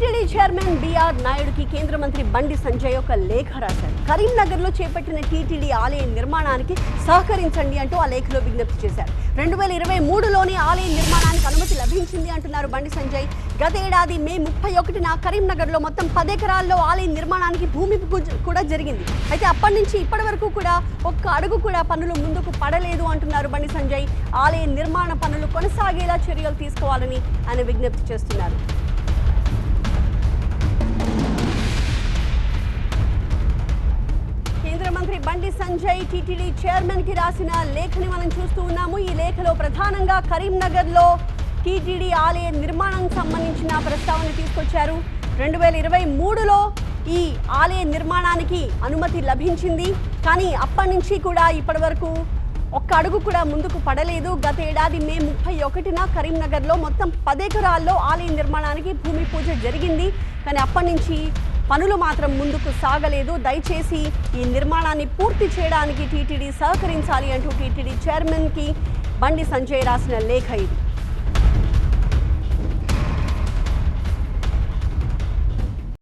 TTD chairman BR నాయుడుకి కేంద్ర మంత్రి బండి సంజయ్ ఒక లేఖ రాశారు. కరీంనగర్లో చేపట్టిన టీటీడీ ఆలయ నిర్మాణానికి సహకరించండి అంటూ ఆ లేఖలో విజ్ఞప్తి చేశారు. రెండు వేల ఇరవై మూడులోనే ఆలయ నిర్మాణానికి అనుమతి లభించింది అంటున్నారు బండి సంజయ్. గత ఏడాది మే ముప్పై ఒకటిన కరీంనగర్లో మొత్తం పది ఎకరాల్లో ఆలయ నిర్మాణానికి భూమి పూజ కూడా జరిగింది. అయితే అప్పటి నుంచి ఇప్పటి వరకు కూడా ఒక్క అడుగు కూడా పనులు ముందుకు పడలేదు అంటున్నారు బండి సంజయ్. ఆలయ నిర్మాణ పనులు కొనసాగేలా చర్యలు తీసుకోవాలని ఆయన విజ్ఞప్తి చేస్తున్నారు. బండి సంజయ్ టీటీడీ చైర్మన్కి రాసిన లేఖని మనం చూస్తూ ఉన్నాము. ఈ లేఖలో ప్రధానంగా కరీంనగర్లో టీటీడీ ఆలయ నిర్మాణం సంబంధించిన ప్రస్తావన తీసుకొచ్చారు. రెండు వేల ఇరవై మూడులో ఈ ఆలయ నిర్మాణానికి అనుమతి లభించింది. కానీ అప్పటి నుంచి కూడా ఇప్పటి వరకు ఒక్క అడుగు కూడా ముందుకు పడలేదు. గత ఏడాది మే ముప్పై ఒకటిన కరీంనగర్లో మొత్తం పదెకరాల్లో ఆలయ నిర్మాణానికి భూమి పూజ జరిగింది. కానీ అప్పటి నుంచి పనులు మాత్రం ముందుకు సాగలేదు. దయచేసి ఈ నిర్మాణాన్ని పూర్తి చేయడానికి టీటీడీ సహకరించాలి అంటూ టీటీడీ చైర్మన్కి బండి సంజయ్ రాసిన లేఖ ఇది.